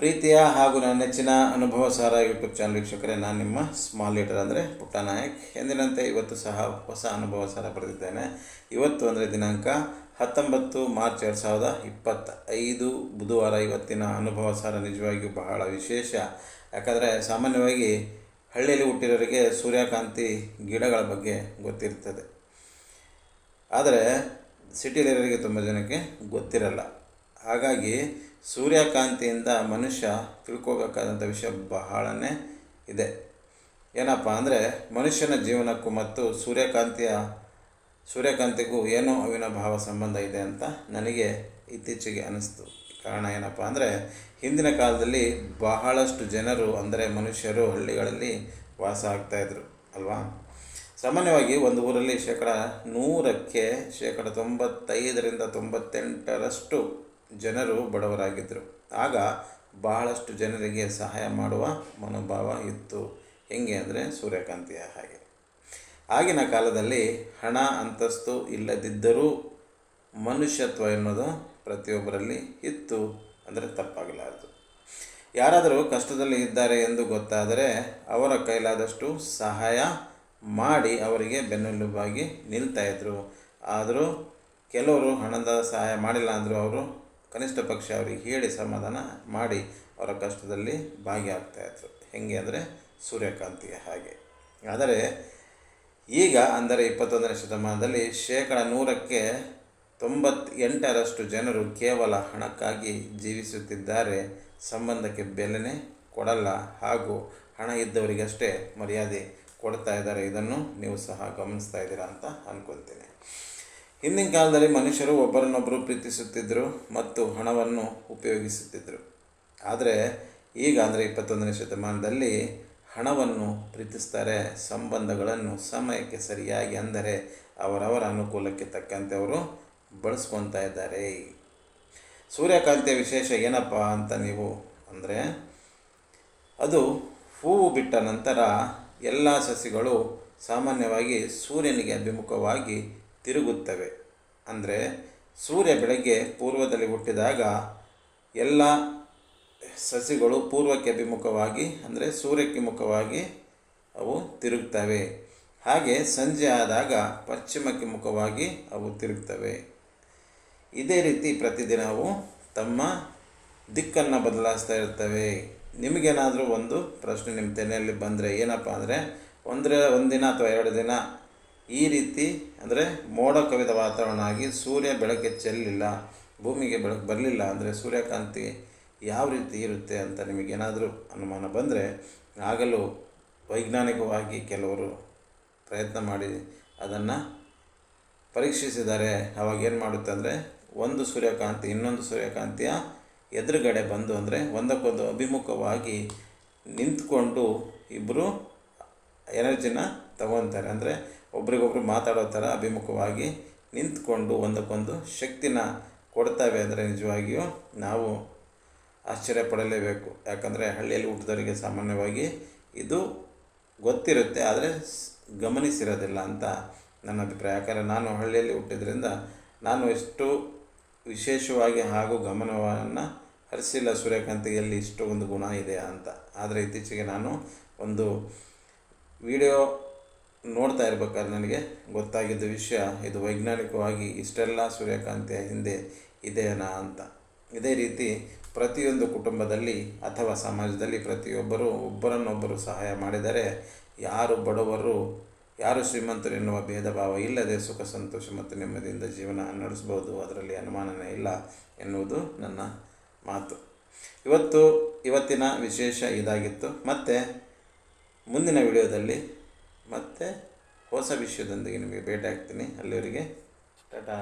ಪ್ರೀತಿಯ ಹಾಗೂ ನನ್ನ ನೆಚ್ಚಿನ ಅನುಭವ ಸಾರ ಯೂಟ್ಯೂಬ್ ಚಾನಲ್ ವೀಕ್ಷಕರೇ, ನಾನು ನಿಮ್ಮ ಸ್ಮಾಲ್ ಲೀಡರ್ ಅಂದರೆ ಪುಟ್ಟ ನಾಯಕ್. ಎಂದಿನಂತೆ ಇವತ್ತು ಸಹ ಹೊಸ ಅನುಭವ ಸಾರ ಬರೆದಿದ್ದೇನೆ. ಇವತ್ತು ಅಂದರೆ ದಿನಾಂಕ ಹತ್ತೊಂಬತ್ತು ಮಾರ್ಚ್ ಎರಡು ಸಾವಿರದ ಇಪ್ಪತ್ತೈದು. ಬುಧವಾರ ಇವತ್ತಿನ ಅನುಭವ ಸಾರ ನಿಜವಾಗಿಯೂ ಬಹಳ ವಿಶೇಷ. ಯಾಕಂದರೆ ಸಾಮಾನ್ಯವಾಗಿ ಹಳ್ಳಿಯಲ್ಲಿ ಹುಟ್ಟಿರೋರಿಗೆ ಸೂರ್ಯಕಾಂತಿ ಗಿಡಗಳ ಬಗ್ಗೆ ಗೊತ್ತಿರ್ತದೆ. ಆದರೆ ಸಿಟಿಲಿರೋರಿಗೆ ತುಂಬ ಜನಕ್ಕೆ ಗೊತ್ತಿರಲ್ಲ. ಹಾಗಾಗಿ ಸೂರ್ಯಕಾಂತಿಯಿಂದ ಮನುಷ್ಯ ತಿಳ್ಕೋಬೇಕಾದಂಥ ವಿಷಯ ಬಹಳನೇ ಇದೆ. ಏನಪ್ಪ ಅಂದರೆ ಮನುಷ್ಯನ ಜೀವನಕ್ಕೂ ಮತ್ತು ಸೂರ್ಯಕಾಂತಿಯ, ಸೂರ್ಯಕಾಂತಿಗೂ ಏನೋ ಅವಿನಾಭಾವ ಸಂಬಂಧ ಇದೆ ಅಂತ ನನಗೆ ಇತ್ತೀಚೆಗೆ ಅನ್ನಿಸ್ತು. ಕಾರಣ ಏನಪ್ಪ ಅಂದರೆ ಹಿಂದಿನ ಕಾಲದಲ್ಲಿ ಬಹಳಷ್ಟು ಜನರು ಅಂದರೆ ಮನುಷ್ಯರು ಹಳ್ಳಿಗಳಲ್ಲಿ ವಾಸ ಆಗ್ತಾಯಿದ್ರು ಅಲ್ವಾ? ಸಾಮಾನ್ಯವಾಗಿ ಒಂದು ಊರಲ್ಲಿ ಶೇಕಡ ನೂರಕ್ಕೆ ಶೇಕಡ ತೊಂಬತ್ತೈದರಿಂದ ತೊಂಬತ್ತೆಂಟರಷ್ಟು ಜನರು ಬಡವರಾಗಿದ್ದರು ಆಗ ಬಹಳಷ್ಟು ಜನರಿಗೆ ಸಹಾಯ ಮಾಡುವ ಮನೋಭಾವ ಇತ್ತು. ಹೆಂಗೆ ಅಂದರೆ ಸೂರ್ಯಕಾಂತಿಯ ಹಾಗೆ. ಆಗಿನ ಕಾಲದಲ್ಲಿ ಹಣ, ಅಂತಸ್ತು ಇಲ್ಲದಿದ್ದರೂ ಮನುಷ್ಯತ್ವ ಎನ್ನುವುದು ಪ್ರತಿಯೊಬ್ಬರಲ್ಲಿ ಇತ್ತು ಅಂದರೆ ತಪ್ಪಾಗಲಾರದು. ಯಾರಾದರೂ ಕಷ್ಟದಲ್ಲಿ ಇದ್ದಾರೆ ಎಂದು ಗೊತ್ತಾದರೆ ಅವರ ಕೈಲಾದಷ್ಟು ಸಹಾಯ ಮಾಡಿ ಅವರಿಗೆ ಬೆನ್ನೆಲುಬಾಗಿ ನಿಲ್ತಾಯಿದ್ರು ಆದರೂ ಕೆಲವರು ಹಣದ ಸಹಾಯ ಮಾಡಿಲ್ಲ ಅಂದರೂ ಅವರು ಕನಿಷ್ಠ ಪಕ್ಷ ಅವರಿಗೆ ಹೇಳಿ ಸಮಾಧಾನ ಮಾಡಿ ಅವರ ಕಷ್ಟದಲ್ಲಿ ಭಾಗಿಯಾಗ್ತಾಯಿದ್ರು ಹೆಂಗೆ ಅಂದರೆ ಸೂರ್ಯಕಾಂತಿಯ ಹಾಗೆ. ಆದರೆ ಈಗ ಅಂದರೆ ಇಪ್ಪತ್ತೊಂದನೇ ಶತಮಾನದಲ್ಲಿ ಶೇಕಡ ನೂರಕ್ಕೆ ತೊಂಬತ್ತೆಂಟರಷ್ಟು ಜನರು ಕೇವಲ ಹಣಕ್ಕಾಗಿ ಜೀವಿಸುತ್ತಿದ್ದಾರೆ. ಸಂಬಂಧಕ್ಕೆ ಬೆಲೆನೇ ಕೊಡಲ್ಲ ಹಾಗೂ ಹಣ ಇದ್ದವರಿಗಷ್ಟೇ ಮರ್ಯಾದೆ ಕೊಡ್ತಾ ಇದ್ದಾರೆ. ಇದನ್ನು ನೀವು ಸಹ ಗಮನಿಸ್ತಾ ಇದ್ದೀರಾ ಅಂತ ಅಂದ್ಕೊಳ್ತೀನಿ ಹಿಂದಿನ ಕಾಲದಲ್ಲಿ ಮನುಷ್ಯರು ಒಬ್ಬರನ್ನೊಬ್ಬರು ಪ್ರೀತಿಸುತ್ತಿದ್ದರು ಮತ್ತು ಹಣವನ್ನು ಉಪಯೋಗಿಸುತ್ತಿದ್ದರು ಆದರೆ ಈಗ ಅಂದರೆ ಇಪ್ಪತ್ತೊಂದನೇ ಶತಮಾನದಲ್ಲಿ ಹಣವನ್ನು ಪ್ರೀತಿಸ್ತಾರೆ, ಸಂಬಂಧಗಳನ್ನು ಸಮಯಕ್ಕೆ ಸರಿಯಾಗಿ ಅಂದರೆ ಅವರವರ ಅನುಕೂಲಕ್ಕೆ ತಕ್ಕಂತೆ ಅವರು ಬಳಸ್ಕೊತಾ ಇದ್ದಾರೆ. ಸೂರ್ಯಕಾಂತಿಯ ವಿಶೇಷ ಏನಪ್ಪ ಅಂತ ನೀವು ಅಂದರೆ, ಅದು ಹೂವು ಬಿಟ್ಟ ನಂತರ ಎಲ್ಲ ಸಸಿಗಳು ಸಾಮಾನ್ಯವಾಗಿ ಸೂರ್ಯನಿಗೆ ಅಭಿಮುಖವಾಗಿ ತಿರುಗುತ್ತವೆ. ಅಂದರೆ ಸೂರ್ಯ ಬೆಳಗ್ಗೆ ಪೂರ್ವದಲ್ಲಿ ಹುಟ್ಟಿದಾಗ ಎಲ್ಲ ಸಸಿಗಳು ಪೂರ್ವಕ್ಕೆ ಅಭಿಮುಖವಾಗಿ, ಅಂದರೆ ಸೂರ್ಯಕ್ಕೆ ಮುಖವಾಗಿ ಅವು ತಿರುಗ್ತವೆ. ಹಾಗೆ ಸಂಜೆ ಆದಾಗ ಪಶ್ಚಿಮಕ್ಕೆ ಮುಖವಾಗಿ ಅವು ತಿರುಗ್ತವೆ. ಇದೇ ರೀತಿ ಪ್ರತಿದಿನ ಅವು ತಮ್ಮ ದಿಕ್ಕನ್ನು ಬದಲಾಯಿಸ್ತಾ ಇರ್ತವೆ. ನಿಮಗೇನಾದರೂ ಒಂದು ಪ್ರಶ್ನೆ ನಿಮ್ಮ ತೆನೆಯಲ್ಲಿ ಬಂದರೆ ಏನಪ್ಪ ಅಂದರೆ, ಒಂದರೆ, ಒಂದಿನ ಅಥವಾ ಎರಡು ದಿನ ಈ ರೀತಿ ಅಂದರೆ ಮೋಡ ಕವಿದ ವಾತಾವರಣ ಆಗಿ ಸೂರ್ಯ ಬೆಳಕೆ ಚೆಲ್ಲಿಲ್ಲ, ಭೂಮಿಗೆ ಬೆಳಕು ಬರಲಿಲ್ಲ ಅಂದರೆ ಸೂರ್ಯಕಾಂತಿ ಯಾವ ರೀತಿ ಇರುತ್ತೆ ಅಂತ ನಿಮಗೇನಾದರೂ ಅನುಮಾನ ಬಂದರೆ ಆಗಲೂ ವೈಜ್ಞಾನಿಕವಾಗಿ ಕೆಲವರು ಪ್ರಯತ್ನ ಮಾಡಿ ಅದನ್ನು ಪರೀಕ್ಷಿಸಿದ್ದಾರೆ ಅವಾಗ ಏನು ಮಾಡುತ್ತೆ ಅಂದರೆ ಒಂದು ಸೂರ್ಯಕಾಂತಿ, ಇನ್ನೊಂದು ಸೂರ್ಯಕಾಂತಿಯ ಎದುರುಗಡೆ ಬಂದು ಅಂದರೆ ಒಂದಕ್ಕೊಂದು ಅಭಿಮುಖವಾಗಿ ನಿಂತ್ಕೊಂಡು ಇಬ್ಬರು ಎನರ್ಜಿನ ತಗೊತಾರೆ. ಅಂದರೆ ಒಬ್ರಿಗೊಬ್ರು ಮಾತಾಡೋ ಥರ ಅಭಿಮುಖವಾಗಿ ನಿಂತ್ಕೊಂಡು ಒಂದಕ್ಕೊಂದು ಶಕ್ತಿನ ಕೊಡ್ತವೆ ಅಂದರೆ ನಿಜವಾಗಿಯೂ ನಾವು ಆಶ್ಚರ್ಯ ಪಡಲೇಬೇಕು. ಯಾಕಂದರೆ ಹಳ್ಳಿಯಲ್ಲಿ ಹುಟ್ಟಿದವರಿಗೆ ಸಾಮಾನ್ಯವಾಗಿ ಇದು ಗೊತ್ತಿರುತ್ತೆ, ಆದರೆ ಗಮನಿಸಿರೋದಿಲ್ಲ ಅಂತ ನನ್ನ ಅಭಿಪ್ರಾಯ. ಯಾಕಂದರೆ ನಾನು ಹಳ್ಳಿಯಲ್ಲಿ ಹುಟ್ಟಿದ್ರಿಂದ ನಾನು ಎಷ್ಟು ವಿಶೇಷವಾಗಿ ಹಾಗೂ ಗಮನವನ್ನು ಹರಿಸಿಲ್ಲ ಸೂರ್ಯಕಾಂತಿಯಲ್ಲಿ ಇಷ್ಟು ಒಂದು ಗುಣ ಇದೆ ಅಂತ. ಆದರೆ ಇತ್ತೀಚೆಗೆ ನಾನು ಒಂದು ವಿಡಿಯೋ ನೋಡ್ತಾ ಇರ್ಬೇಕಾದ್ರೆ ನನಗೆ ಗೊತ್ತಾಗಿದ್ದ ವಿಷಯ, ಇದು ವೈಜ್ಞಾನಿಕವಾಗಿ ಇಷ್ಟೆಲ್ಲ ಸೂರ್ಯಕಾಂತಿಯ ಹಿಂದೆ ಇದೆಯನಾ ಅಂತ. ಇದೇ ರೀತಿ ಪ್ರತಿಯೊಂದು ಕುಟುಂಬದಲ್ಲಿ ಅಥವಾ ಸಮಾಜದಲ್ಲಿ ಪ್ರತಿಯೊಬ್ಬರು ಒಬ್ಬರನ್ನೊಬ್ಬರು ಸಹಾಯ ಮಾಡಿದರೆ ಯಾರು ಬಡವರು, ಯಾರು ಶ್ರೀಮಂತರು ಎನ್ನುವ ಭೇದ ಭಾವ ಇಲ್ಲದೆ ಸುಖ, ಸಂತೋಷ ಮತ್ತು ನೆಮ್ಮದಿಯಿಂದ ಜೀವನ ನಡೆಸ್ಬೋದು ಅದರಲ್ಲಿ ಅನುಮಾನನೇ ಇಲ್ಲ ಎನ್ನುವುದು ನನ್ನ ಮಾತು. ಇವತ್ತು, ಇವತ್ತಿನ ವಿಶೇಷ ಇದಾಗಿತ್ತು. ಮತ್ತು ಮುಂದಿನ ವಿಡಿಯೋದಲ್ಲಿ ಮತ್ತೆ ಹೊಸ ವಿಷಯದೊಂದಿಗೆ ನಿಮಗೆ ಭೇಟಿ ಆಗ್ತೀನಿ ಅಲ್ಲಿವರೆಗೆ ಟಾಟಾ.